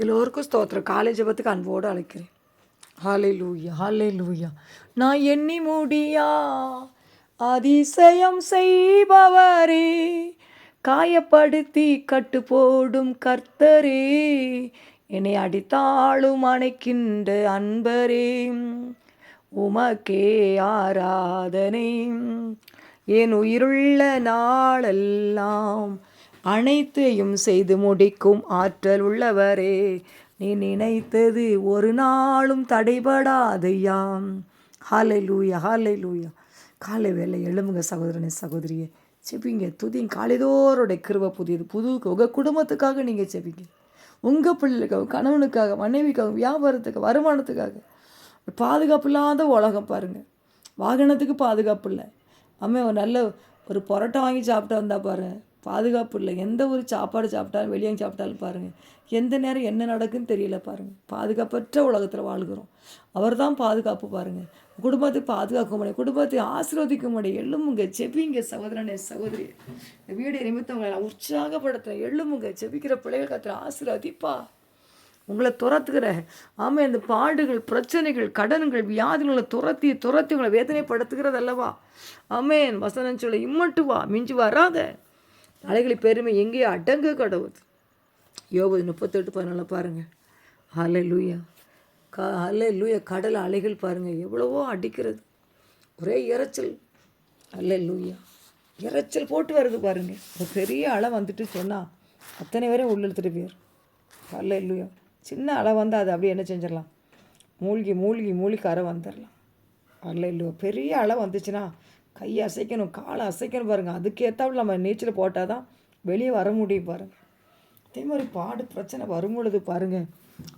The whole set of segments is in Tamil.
எல்லோருக்கும் ஸ்தோத்திரம். காலை ஜெபத்துக்கு அன்போடு அழைக்கிறேன். ஹாலே லூயா ஹாலே லூயா நான் எண்ணி முடியா அதிசயம் செய்பவரே காயப்படுத்தி கட்டு போடும் கர்த்தரே என்னை அடித்தாளும் அணைக்கின்ற அன்பரே உமக்கே ஆராதனை. என் உயிருள்ள நாளெல்லாம் அனைத்தையும் செய்து முடிக்கும் ஆற்றல் உள்ளவரே. நீ நினைத்தது ஒரு நாளும் தடைபடாதையாம். ஹாலை லூயா ஹாலை லூயா காலை வேலை எழும்புங்க சகோதரனே சகோதரியே. செப்பிங்க துதிங்க. காலைதோருடைய கிருவை புதியது புது உங்கள் குடும்பத்துக்காக நீங்கள் செப்பிங்க உங்கள் பிள்ளைகளுக்காக கணவனுக்காக மனைவிக்காக வியாபாரத்துக்கு வருமானத்துக்காக. பாதுகாப்பு இல்லாத உலகம் பாருங்கள் வாகனத்துக்கு பாதுகாப்பு இல்லை. அம்மே ஒரு நல்ல ஒரு பரோட்டா வாங்கி சாப்பிட்டு வந்தால் பாருங்கள் பாதுகாப்பு இல்லை. எந்த ஒரு சாப்பாடு சாப்பிட்டாலும் வெளியே சாப்பிட்டாலும் பாருங்கள் எந்த நேரம் என்ன நடக்குன்னு தெரியல பாருங்கள் பாதுகாப்பற்ற உலகத்தில் வாழ்கிறோம். அவர் தான் பாதுகாப்பு பாருங்கள் குடும்பத்தை பாதுகாக்க முடியும் குடும்பத்தை ஆசீர்வதிக்க முடியும் எழுமுங்க செபிங்க சகோதரனே சகோதரி. இந்த வீடு நிமித்தம் உங்களை உற்சாகப்படுத்துகிற எழுமுங்க செபிக்கிற பிள்ளைகள் கத்துற ஆசீர்வதிப்பா. உங்களை துரத்துக்கிற ஆமாம் இந்த பாடுகள் பிரச்சனைகள் கடன்கள் வியாதிகளை துரத்தி துரத்தி உங்களை வேதனைப்படுத்துகிறது அல்லவா ஆமேன். வசனம் சொல்ல இம்மட்டு வா மிஞ்சி வராத அலைகளை பெருமை எங்கேயோ அடங்க கடவுது யோபது முப்பத்தெட்டு பதினால பாருங்கள் அலை லூயா க அலை லூயா கடல் அலைகள் பாருங்கள் எவ்வளவோ அடிக்கிறது. ஒரே இரைச்சல். அல்ல லூயா இரைச்சல் போட்டு வருது பாருங்கள் ஒரு பெரிய அலை வந்துட்டு சொன்னால் அத்தனை பேரையும் உள்ள இழுத்துட்டு போயிடும் அல்ல இல்லையா சின்ன அலை வந்தால் அது அப்படியே என்ன செஞ்சிடலாம்? மூழ்கி மூழ்கி மூழ்கி கரை வந்துடலாம். அல்ல இல்லையோ பெரிய அலை வந்துச்சுன்னா கை அசைக்கணும் காலை அசைக்கணும் பாருங்கள் அதுக்கேற்றாவில் நம்ம நீச்சல் போட்டால் தான் வெளியே வர முடியும் பாருங்கள் அதே மாதிரி பாடு பிரச்சனை வரும் பொழுது பாருங்கள்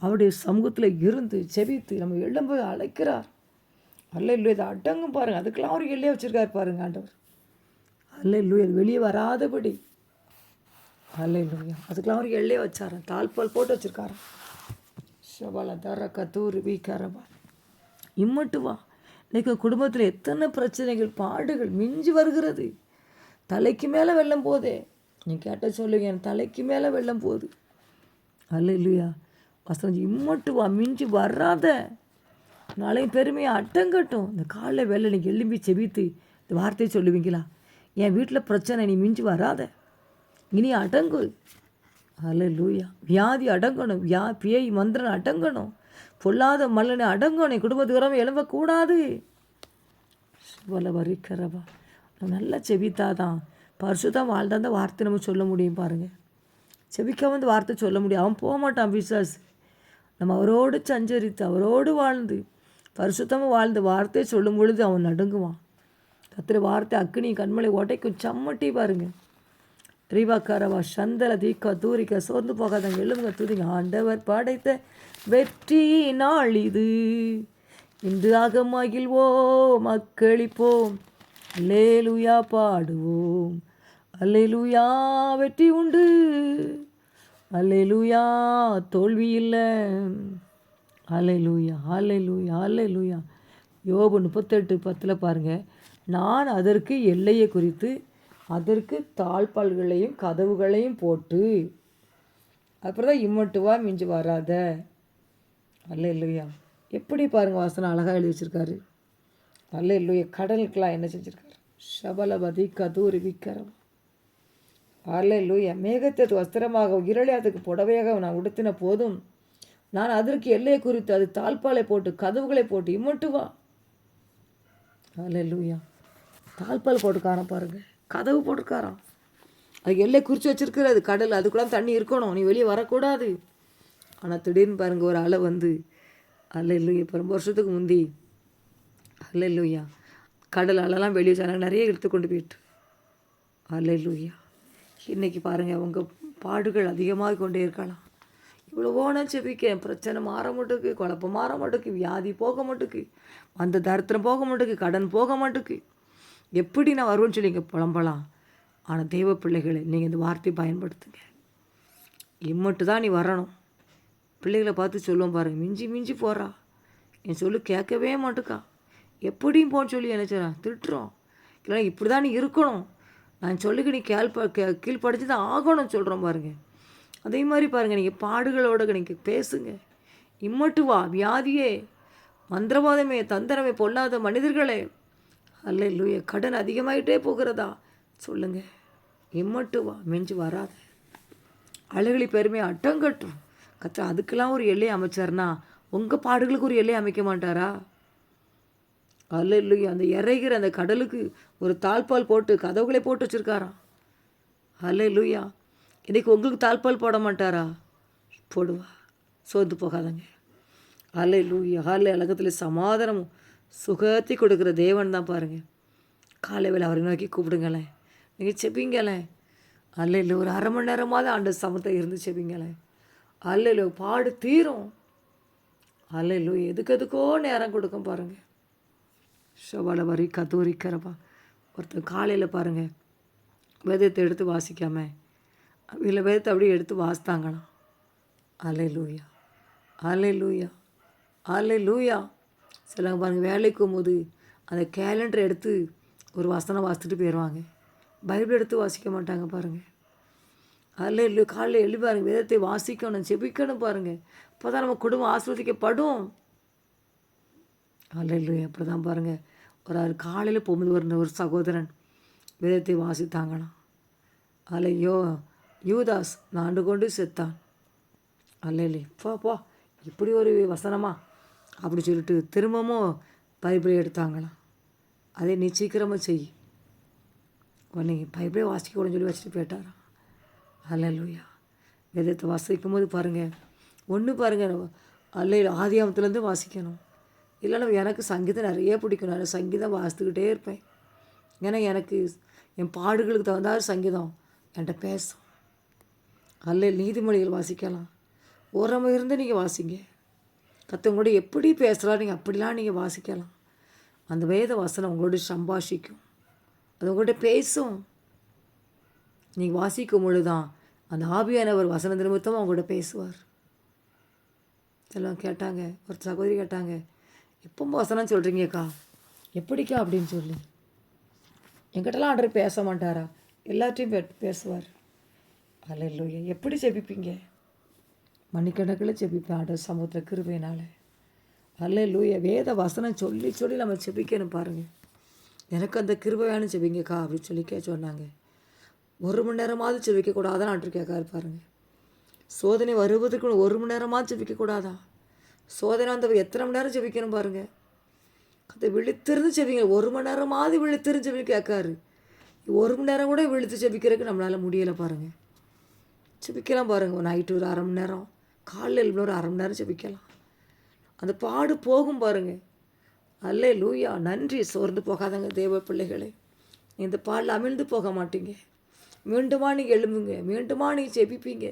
அவருடைய சமூகத்தில் இருந்து செவித்து நம்ம எழும்ப அழைக்கிறார். அல்ல இல்லையோ இதை அடங்கும் பாருங்கள் அதுக்கெல்லாம் அவர் எல்லையே வச்சுருக்கார் பாருங்க ஆண்டவர். அல்ல இல்லையோ அது வெளியே வராதபடி. அல்ல இல்லையா அதுக்கெல்லாம் அவர் எல்லையே வச்சார். தாழ்பால் போட்டு வச்சுருக்காராம் ஷபால தர கத்தூர் வீக்காரபா இம்மட்டு வா. இன்னைக்கு குடும்பத்தில் எத்தனை பிரச்சனைகள் பாடுகள் மிஞ்சி வருகிறது. தலைக்கு மேலே வெள்ளம் போதே. நீ கேட்ட சொல்லுங்க என் தலைக்கு மேலே வெள்ளம் போகுது. அல்ல இல்லையா வசனம் இம்மட்டு வா மிஞ்சி வராத. நாளையும் பெருமையை அட்டங்கட்டும். இந்த காலைல வேலை நீ எழும்பி செபித்து இந்த வார்த்தையை சொல்லுவீங்களா? என் வீட்டில் பிரச்சனை நீ மிஞ்சி வராத. இனி அடங்கு. அல்ல லூயா வியாதி அடங்கணும். வியா பேய் மந்திரன் அடங்கணும். பொல்லாத மல்லனை அடங்கோனை என் எழும்பக்கூடாது. போல வரிக்கிறவா நல்லா செபித்தாதான். பரிசுதான் வாழ்ந்தா அந்த வார்த்தை நம்ம சொல்ல முடியும் பாருங்கள் செபிக்க வந்து வார்த்தை சொல்ல முடியும். அவன் போக மாட்டான் பிசாஸ் நம்ம அவரோடு சஞ்சரித்து அவரோடு வாழ்ந்து பரிசுத்தமாக வாழ்ந்த வார்த்தையை சொல்லும் பொழுது அவன் நடுங்குவான். கத்திர வார்த்தை அக்னி கண்மலை உடைக்கும் சம்மட்டி பாருங்க. ரீவாக்காரவா சந்தல தீக்கா தூரிக்க சோர்ந்து போகாதவங்க எழுதுங்க தூதிங்க. ஆண்டவர் படைத்த வெற்றி நாள் இது. இன்றாக மகிழ்வோம் மக்களிப்போம் அல்லேலுயா பாடுவோம். அல்லேலுயா வெற்றி உண்டு. அல்லேலுயா தோல்வி இல்லை. அலையலூயா அலையலூயா அலையலூயா யோபு முப்பத்தெட்டு பத்தில் பாருங்கள் நான் அதற்கு எல்லையை குறித்து அதற்கு தாழ்பால்களையும் கதவுகளையும் போட்டு அப்புறம் தான் இம்மட்டுவா மிஞ்சு வராத அல்ல இல்லையா எப்படி பாருங்கள் வாசனை அழகாக எழுதி வச்சுருக்காரு. அல்ல இல்லையா கடலுக்கெல்லாம் என்ன செஞ்சுருக்காரு? சபலபதி கதூரி விக்கரம். அல்ல இல்லையா மேகத்தை வஸ்திரமாக இருளை அதுக்கு புடவையாக நான் உடுத்தின போதும் நான் அதற்கு எல்லையை குறித்து அது தாழ்பாலை போட்டு கதவுகளை போட்டு இம்மட்டு வா. அல்லூயா தாழ்பால் போட்டுக்காரன் பாருங்க. கதவு போட்டுக்காரான் அது எல்லை குறித்து வச்சிருக்கிறது கடல் அதுக்குலாம் தண்ணி இருக்கணும் நீ வெளியே வரக்கூடாது. ஆனால் திடீர்னு பாருங்கள் ஒரு அலை வந்து அல்ல இல்லையா இப்போ ரொம்ப வருஷத்துக்கு முந்தி அல்ல இல்லையா கடல் அலைலாம் வெளியே சேனல் நிறைய எடுத்து கொண்டு போயிட்டு. அல்ல இல்லையா இன்றைக்கி பாருங்கள் அவங்க பாடுகள் அதிகமாக கொண்டே இருக்கலாம். இவ்வளவோ நான் செபிக்கேன் பிரச்சனை மாற மாட்டுக்கு குழப்பம் மாற மாட்டுக்கு வியாதி போக மாட்டுக்கு அந்த தரித்திரம் போக மாட்டுக்கு கடன் போக மாட்டுக்கு. எப்படி நான் வருவேன்னு சொல்லி இங்கே புலம்பலாம். ஆனால் தெய்வ பிள்ளைகளை நீங்கள் இந்த வார்த்தையை பயன்படுத்துங்க. இம்மட்டு தான் நீ வரணும். பிள்ளைகளை பார்த்து சொல்லுவோம் பாருங்க மிஞ்சி மிஞ்சி போகிறா என் சொல்லு கேட்கவே மாட்டுக்கா. எப்படியும் போன்னு சொல்லி என்ன செய்றான் திட்டுறோம். இல்லை இப்படி தான் நீ இருக்கணும். நான் சொல்லுக்கு நீ கேள் கீழ்படிச்சு தான் ஆகணும்னு சொல்கிறோம் பாருங்கள் அதே மாதிரி பாருங்கள் நீங்கள் பாடுகளோட நீங்கள் பேசுங்க. இம்மட்டு வா வியாதியே. மந்திரவாதமே தந்திரமே பொல்லாத மனிதர்களே. அல்ல இல்லைய கடன் அதிகமாயிட்டே போகிறதா? சொல்லுங்கள் இம்மட்டு வா மிஞ்சி வராத. அழகளி பெருமை அட்டங்கட்டும் கத்த அதுக்கெல்லாம் ஒரு எல்லை அமைச்சார்னா உங்கள் பாடுகளுக்கு ஒரு எல்லை அமைக்க மாட்டாரா? அல்ல இல்லையோ அந்த இறைகிற அந்த கடலுக்கு ஒரு தாழ்பால் போட்டு கதவுகளை போட்டு வச்சுருக்காராம் அல்ல இல்லையா இன்றைக்கி உங்களுக்கு தாழ்பால் போட மாட்டாரா? போடுவா சோர்ந்து போகாதங்க. அல்ல லூயா அல்ல அழகத்தில் சமாதானம் சுகத்தை கொடுக்குற தேவன் தான் பாருங்கள் காலை வேலை அவரை நோக்கி கூப்பிடுங்களேன். நீங்கள் செப்பிங்களேன் அல்ல இல்லை ஒரு அரை மணி நேரமாவது ஆண்டு சமத்தை இருந்து செப்பிங்களேன் அல்லலோ பாடு தீரும். அல்லலோ எதுக்கு எதுக்கோ நேரம் கொடுக்கும் பாருங்கள் ஷோபால வரி கதூரிக்கிறப்பா ஒருத்தர் காலையில் பாருங்கள் வேதத்தை எடுத்து வாசிக்காம இல்லை வேதத்தை அப்படியே எடுத்து வாசித்தாங்களாம். அலை லூயா அலை லூயா அலை லூயா சிலவங்க பாருங்கள் வேலைக்கு போகும்போது அந்த கேலண்டர் எடுத்து ஒரு வசனம் வாசித்துட்டு போயிடுவாங்க பைபிள் எடுத்து வாசிக்க மாட்டாங்க பாருங்கள் அதில் இல்லை காலையில் எழுதி பாருங்கள் வேதத்தை வாசிக்கணும் செபிக்கணும் பாருங்கள் அப்போ தான் நம்ம குடும்பம் ஆஸ்வதிக்கப்படும் அல்ல அப்படி தான் பாருங்கள் ஒரு ஆள் காலையில் போகும்போது ஒரு ஒரு சகோதரன் வேதத்தை வாசித்தாங்களாம். அதில் யோ யூதாஸ் நாண்டு கொண்டு செத்தான். அல்ல இல்லை போ போ இப்படி ஒரு வசனமா? அப்படி சொல்லிட்டு திரும்பவும் பைபிளை எடுத்தாங்களாம். அதே நீ சீக்கிரமாக செய். உன்னை பைபிளே வாசிக்க சொல்லி வச்சுட்டு போயிட்டாராம். அல்ல லூயா வேதத்தை வாசிக்கும் போது பாருங்கள் ஒன்று பாருங்கள் அல்ல ஆதியாமத்துலேருந்து வாசிக்கணும். இல்லைன்னா எனக்கு சங்கீதம் நிறைய பிடிக்கும். நான் சங்கீதம் வாசித்துக்கிட்டே இருப்பேன். ஏன்னா எனக்கு என் பாடுகளுக்கு தகுந்தாறு சங்கீதம். என்கிட்ட பேசும். அல்ல நீதிமொழிகள் வாசிக்கலாம். உரம இருந்து நீங்கள் வாசிங்க. கத்தவங்களோட எப்படி பேசலாம் நீங்கள் அப்படிலாம் நீங்கள் வாசிக்கலாம். அந்த வேத வாசனை உங்களோட சம்பாஷிக்கும். அது உங்கள்கிட்ட பேசும். நீங்கள் வாசிக்கும் பொழுது தான் அந்த ஆபியானவர் வசன நிமித்தமாக அவங்கள்ட்ட பேசுவார். எல்லாம் கேட்டாங்க ஒரு சகோதரி கேட்டாங்க எப்போ வசனம் சொல்கிறீங்கக்கா எப்படிக்கா அப்படின்னு சொல்லி. எங்கிட்டலாம் ஆர்டர் பேச மாட்டாரா? எல்லாத்தையும் பே பேசுவார். அல்ல இல்லையா எப்படி ஜெபிப்பீங்க? மணிக்கணக்கில் செபிப்பேன் ஆர்டர் சமூகத்தில் கிருபையினால். அல்ல லூய வேத வசனம் சொல்லி சொல்லி நம்ம செபிக்கணும் பாருங்கள் எனக்கு அந்த கிருபையான செபிங்கக்கா அப்படின்னு சொல்லி கே சொன்னாங்க. ஒரு மணி நேரமாவது ஜெபிக்கக்கூடாதான்னு ஆர்டர் கேட்காரு பாருங்கள் சோதனை வருவதற்கு ஒரு மணி நேரமாவது செவிக்கக்கூடாதா? சோதனை வந்தவர் எத்தனை மணி நேரம் செவிக்கணும் பாருங்கள் அதை விழித்திருந்து செவிங்க. ஒரு மணி நேரமாவது விழித்திருந்து செவி கேட்காரு ஒரு மணி நேரம் கூட விழுத்து ஜெபிக்கிறதுக்கு நம்மளால் முடியலை பாருங்கள் ஜெபிக்கலாம் பாருங்கள் நைட்டு ஒரு அரை மணி நேரம் காலையில் எழுப்பின ஒரு அரை மணி நேரம் ஜெபிக்கலாம் அந்த பாடு போகும் பாருங்கள் அல்ல லூயா நன்றி. சோர்ந்து போகாதங்க தேவ பிள்ளைகளே. இந்த பாலில் அமிழ்ந்து போக மாட்டீங்க. மீண்டுமா நீங்கள் எழும்புங்க மீண்டுமா நீங்கள் செபிப்பீங்க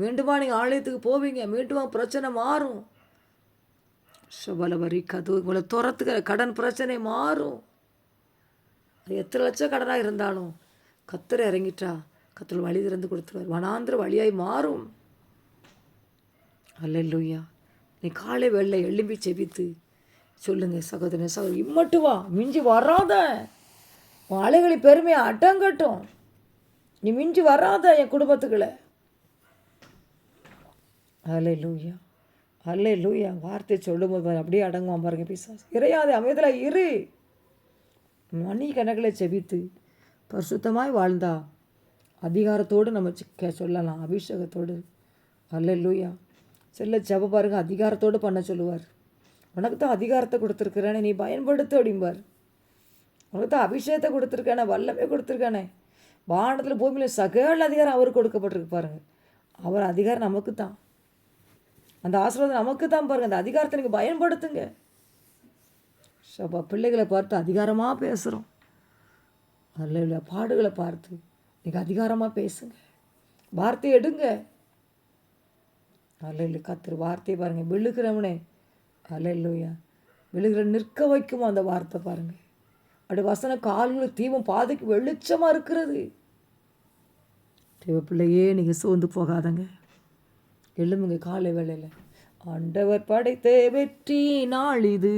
மீண்டுமா நீங்கள் ஆலயத்துக்கு போவீங்க மீண்டுமா பிரச்சனை மாறும். சுபலவரி கது உங்களை துரத்துக்கிற கடன் பிரச்சனை மாறும். அது எத்தனை லட்சம் கடனாக இருந்தாலும் கத்தரை இறங்கிட்டா கத்தர் வழி திறந்து கொடுத்துருவார். வனாந்திர வழியாய் மாறும். அல்ல அல்லையா நீ காலை வெள்ளை எழும்பி செபித்து சொல்லுங்க சகோதரன் சகோதரி இம்மட்டு வா மிஞ்சி வராத. உன் அலைகளை பெருமையை அட்டங்கட்டும் நீ மிஞ்சி வராத என் குடும்பத்துக்குள்ள. அலை லூயா அல்லே லூயா வார்த்தை சொல்லும்போது பாரு, அப்படியே அடங்குவான் பாருங்க பிசாஸ் இறையாதே அமைதியில் இரு. மணி கணக்கில் செபித்து பரிசுத்தமாய் வாழ்ந்தா அதிகாரத்தோடு நம்ம கே- சொல்லலாம். அபிஷேகத்தோடு. அல்ல லூயா செல்ல ஜெப பாருங்க அதிகாரத்தோடு பண்ண சொல்லுவார். உனக்கு தான் அதிகாரத்தை கொடுத்துருக்குறேனே நீ பயன்படுத்து அப்படிம்பார். உனக்கு தான் அபிஷேகத்தை கொடுத்துருக்கானே வல்லமே கொடுத்துருக்கானே. வானத்தில் பூமியில் சகல அதிகாரம் அவருக்கு கொடுக்கப்பட்டிருக்கு பாருங்கள் அவர் அதிகாரம் நமக்கு தான் அந்த ஆசீர்வாதம் நமக்கு தான் பாருங்கள் அந்த அதிகாரத்தை நீங்கள் பயன்படுத்துங்க. ஷபா பிள்ளைகளை பார்த்து அதிகாரமாக பேசுகிறோம் அதில் உள்ள பாடுகளை பார்த்து நீங்கள் அதிகாரமாக பேசுங்க. வார்த்தை எடுங்க. அல்ல கத்துரு வார்த்தையை பாருங்கள் விழுகிறவனே அல்ல இல்லையா விழுகிற நிற்க வைக்குமோ அந்த வார்த்தை பாருங்கள் அப்படி வசன கால்களுக்கு தீபம் பாதைக்கு வெளிச்சமாக இருக்கிறது. தேவ பிள்ளையே நீங்கள் சோர்ந்து போகாதங்க. எழுமுங்க காலை வேளையில். ஆண்டவர் படைத்த வெற்றி நாள் இது.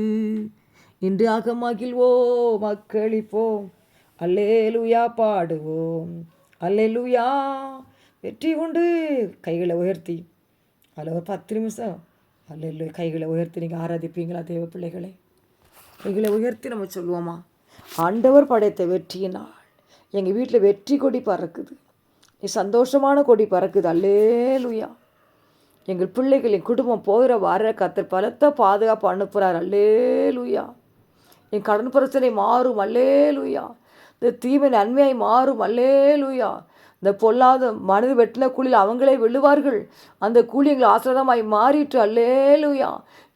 இன்று அகமகிழ்வோம் மக்களிப்போம் அல்லேலுயா பாடுவோம். அல்லேலுயா. வெற்றி உண்டு. கைகளை உயர்த்தி. அதில் ஒரு பத்து நிமிஷம். அல்ல கைகளை உயர்த்தி நீங்கள் ஆராதிப்பீங்களா தேவ பிள்ளைகளை? கைகளை உயர்த்தி நம்ம சொல்லுவோமா? ஆண்டவர் படைத்த வெற்றியினால் எங்கள் வீட்டில் வெற்றி கொடி பறக்குது. நீ சந்தோஷமான கொடி பறக்குது. அல்லேலுயா. எங்கள் பிள்ளைகள் என் குடும்பம் போகிற வர கத்தர் பலத்த பாதுகாப்பு அனுப்புகிறார் அல்லேலுயா. என் கடன் பிரச்சனை மாறும். அல்லேலுயா. இந்த தீமை நன்மையாய் மாறும். அல்லேலுயா. இந்த பொல்லாத மனது வெட்டின கூலியில் அவங்களே விழுவார்கள். அந்த கூலி எங்களை ஆசிரதமாய் மாறிட்டு அல்லேலுயா.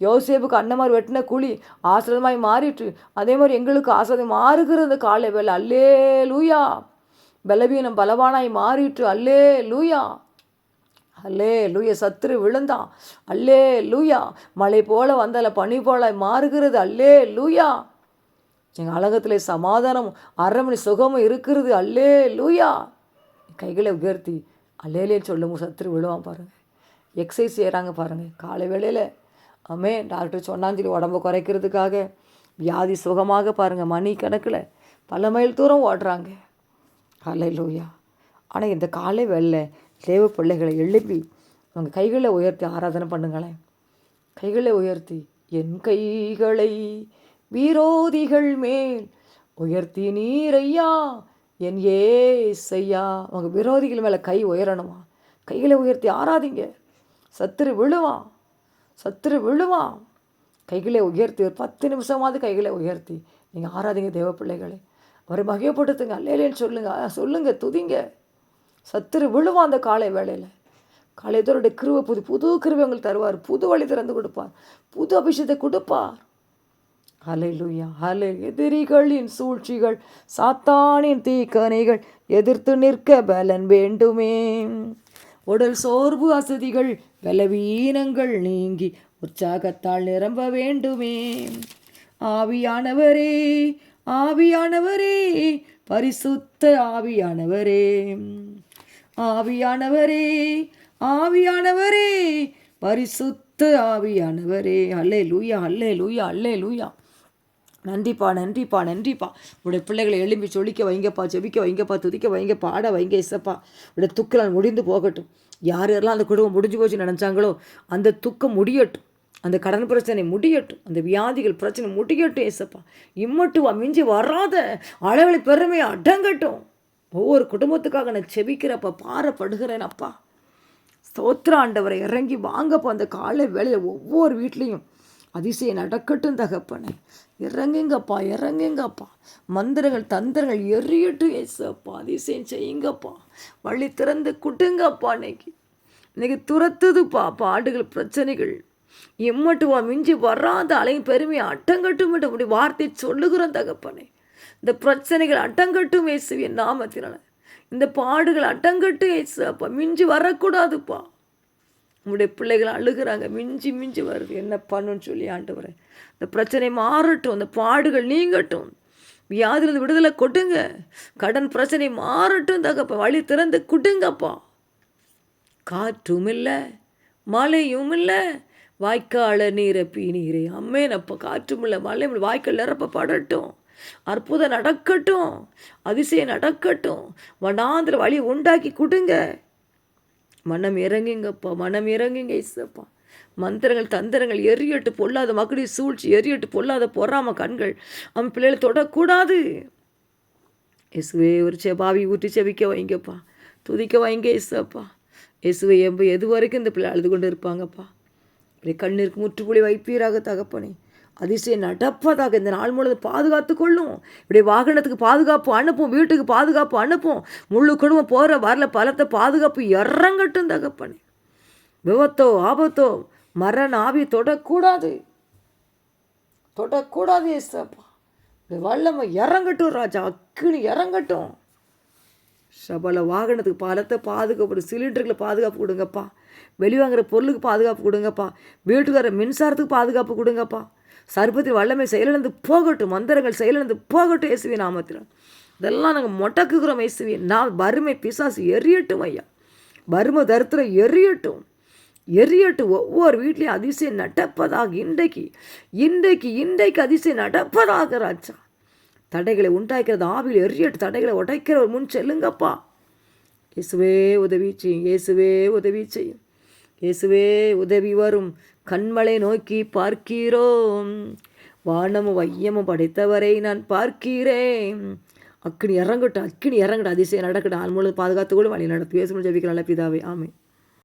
யோசேப்புக்கு மாதிரி வெட்டின கூலி ஆசிரதமாய் மாறிட்டு அதே மாதிரி எங்களுக்கு ஆசிரதம் மாறுகிறது காலை வேலை அல்லேலுயா. பலவீனம் பலவானாய் மாறிட்டு அல்லே லூயா அல்லே லூயா சத்துரு விழுந்தான் அல்லே லூயா மழை போல வந்தால பனி போல மாறுகிறது. அல்லே லூயா எங்கள் அழகத்தில் சமாதானம் அரமணி சுகமும் இருக்கிறது. அல்லே லூயா கைகளை உயர்த்தி அல்லேலே சொல்லுங்க சத்துரு விழுவான் பாருங்கள் எக்ஸசைஸ் செய்கிறாங்க பாருங்கள் காலை வேளையில் ஆமே டாக்டர் சொன்னாஞ்சலி உடம்பை குறைக்கிறதுக்காக வியாதி சுகமாக பாருங்கள் மணி கணக்கில் பல மைல் தூரம் ஓடுறாங்க. காலை லோயா ஆனால் இந்த காலை வேலை தேவ பிள்ளைகளை எழுப்பி அவங்க கைகளை உயர்த்தி ஆராதனை பண்ணுங்களேன். கைகளை உயர்த்தி என் கைகளை விரோதிகள் மேல் உயர்த்தி நீரையா என் ஏ செய்யா அவங்க விரோதிகள் மேலே கை உயரணுமா? கைகளை உயர்த்தி ஆராதிங்க சத்துரு விழுவான் சத்துரு விழுவான் கைகளை உயர்த்தி ஒரு பத்து நிமிஷமாவது கைகளை உயர்த்தி. நீங்கள் ஆராதிங்க தேவ பிள்ளைகளை. அவரை மகிழப்படுத்துங்க அல்லேலேன்னு சொல்லுங்க. சொல்லுங்க. துதிங்க. சத்துரு விழுவான் அந்த காலை வேளையில். காலை தோருடைய கிருவை புது புது கிருவை உங்களுக்கு தருவார். புது வழி திறந்து கொடுப்பார். புது அபிஷேகத்தை கொடுப்பார். அலையிலுயா அலை எதிரிகளின் சூழ்ச்சிகள் சாத்தானின் தீக்கணைகள் எதிர்த்து நிற்க பலன் வேண்டுமே. உடல் சோர்வு அசதிகள் பலவீனங்கள் நீங்கி உற்சாகத்தால் நிரம்ப வேண்டுமே. ஆவியானவரே ஆவியானவரே பரிசுத்த ஆவியானவரே. ஆவியானவரே ஆவியானவரே பரிசுத்த ஆவியானவரே. அல்லே லூயா அல்லே லூயா அல்லே லூயா நன்றிப்பா நன்றிப்பா நன்றிப்பா. உடைய பிள்ளைகளை எழும்பி சொல்லிக்க வைங்கப்பா ஜெபிக்க வைங்கப்பா துதிக்க வைங்க பாட வைங்க இசப்பா. உடைய துக்கெல்லாம் முடிந்து போகட்டும். யார் யாரெல்லாம் அந்த குடும்பம் முடிஞ்சு போச்சு நினச்சாங்களோ அந்த துக்கம் முடியட்டும். அந்த கடன் பிரச்சனை முடியட்டும். அந்த வியாதிகள் பிரச்சனை முடியட்டும் ஏசப்பா இம்மட்டுவா மிஞ்சி வராத அளவில் பெருமை அடங்கட்டும். ஒவ்வொரு குடும்பத்துக்காக நான் செபிக்கிறப்ப பாரப்படுகிறேன் அப்பா. ஸ்தோத்திர ஆண்டவரை இறங்கி வாங்கப்போ அந்த காலை வேலையில் ஒவ்வொரு வீட்லேயும். அதிசயம் நடக்கட்டும் தகப்பனே. இறங்குங்கப்பா இறங்குங்கப்பா. மந்திரங்கள் தந்திரங்கள் எறியட்டும் ஏசப்பா. அதிசயம் செய்யுங்கப்பா. வழி திறந்து குட்டுங்கப்பா இன்னைக்கு. இன்னைக்கு துரத்துதுப்பா பாடுகள் பிரச்சனைகள். எம்மட்டுவா மிஞ்சி வராத அலையும் பெருமையை அட்டங்கட்டும் அப்படி வார்த்தை சொல்லுகிறோம் தகப்பனே. இந்த பிரச்சனைகள் அட்டங்கட்டும் இயேசுவின் நாமத்தினால. இந்த பாடுகள் அட்டங்கட்டும் ஏசப்பா. மிஞ்சி வரக்கூடாதுப்பா. உங்களுடைய பிள்ளைகள் அழுகிறாங்க. மிஞ்சி மிஞ்சி வருது. என்ன பண்ணுன்னு சொல்லி ஆண்டவரே இந்த பிரச்சனை மாறட்டும். அந்த பாடுகள் நீங்கட்டும். வியாதிலிருந்து விடுதலை கொட்டுங்க கடன் பிரச்சனை மாறட்டும் தகப்பா வழி திறந்து குட்டுங்கப்பா காற்றும் இல்லை மழையும் இல்லை வாய்க்கால நீரை நீரே அம்மேனப்பா காற்றும் இல்லை மழை வாய்க்கால் நிரப்ப படட்டும் அற்புதம் நடக்கட்டும். அதிசயம் நடக்கட்டும். வனாந்திர வழி உண்டாக்கி கொடுங்க. மனம் இறங்குங்கப்பா மனம் இறங்குங்க இசப்பா மந்திரங்கள் தந்திரங்கள் எரியட்டு பொல்லாத மக்களி சூழ்ச்சி எரியட்டு பொல்லாத பொறாம கண்கள். அவன் பிள்ளைகளை தொடக்கூடாது. இசுவே ஒரு செபாவி ஊற்றி செவிக்க வைங்கப்பா. துதிக்க வைங்க இசப்பா இசுவை எம்ப எது வரைக்கும் இந்த பிள்ளை அழுது கொண்டு இருப்பாங்கப்பா. இப்படி கண்ணிற்கு முற்றுப்புள்ளி வைப்பீராக தகப்பனே. அதிசயம் நடப்பதாக இந்த நாள் முழுவதும் பாதுகாத்து கொள்ளும். இப்படி வாகனத்துக்கு பாதுகாப்பு அனுப்பும் வீட்டுக்கு பாதுகாப்பு அனுப்பும். முழு குடும்பம் போகிற வரல பலத்தை பாதுகாப்பு இறங்கட்டும் தகப்பனே. விபத்தோ ஆபத்தோ மரண ஆவி தொடக்கூடாது. தொடக்கூடாது ஏசப்பா. வல்லமை இறங்கட்டும் ராஜா அக்கினி இறங்கட்டும். சபல வாகனத்துக்கு பலத்தை பாதுகாப்பு சிலிண்டர்களை பாதுகாப்பு கொடுங்கப்பா. வெளிவாங்கிற பொருளுக்கு பாதுகாப்பு கொடுங்கப்பா. வீட்டுக்கு வர மின்சாரத்துக்கு பாதுகாப்பு கொடுங்கப்பா. சர்பத்தின் வல்லமை செயலிழந்து போகட்டும் மந்திரங்கள் செயலிழந்து போகட்டும் இயேசுவி நாமத்தில். இதெல்லாம் நாங்கள் மொட்டக்குகிறோம் இயேசுவி. நான் வறுமை பிசாசு எரியட்டும் ஐயா. வறும தரித்திரம் எரியட்டும். எரியட்டும். ஒவ்வொரு வீட்லேயும் அதிசயம் நடப்பதாக இன்றைக்கு இன்றைக்கு இன்றைக்கு அதிசயம் நடப்பதாக ராஜா. தடைகளை உண்டாக்கிறது ஆவியில் எரியட்டு தடைகளை உடைக்கிற ஒரு முன் செல்லுங்கப்பா. இயேசுவே உதவி செய்யும் இயேசுவே உதவி செய்யும் இயேசுவே உதவி வரும். கண்மலை நோக்கி பார்க்கிறோம். வானமும் வையமும் படைத்தவரை நான் பார்க்கிறேன். அக்கினி இறங்கட்டும் அக்கினி இறங்கட்டும் அதிசயம் நடக்கட்டும். ஆள் முழு பாதுகாத்து கூட வழி நடத்தும். பேசணும் ஜபிக்கிற நல்ல பிதாவே. ஆமென்.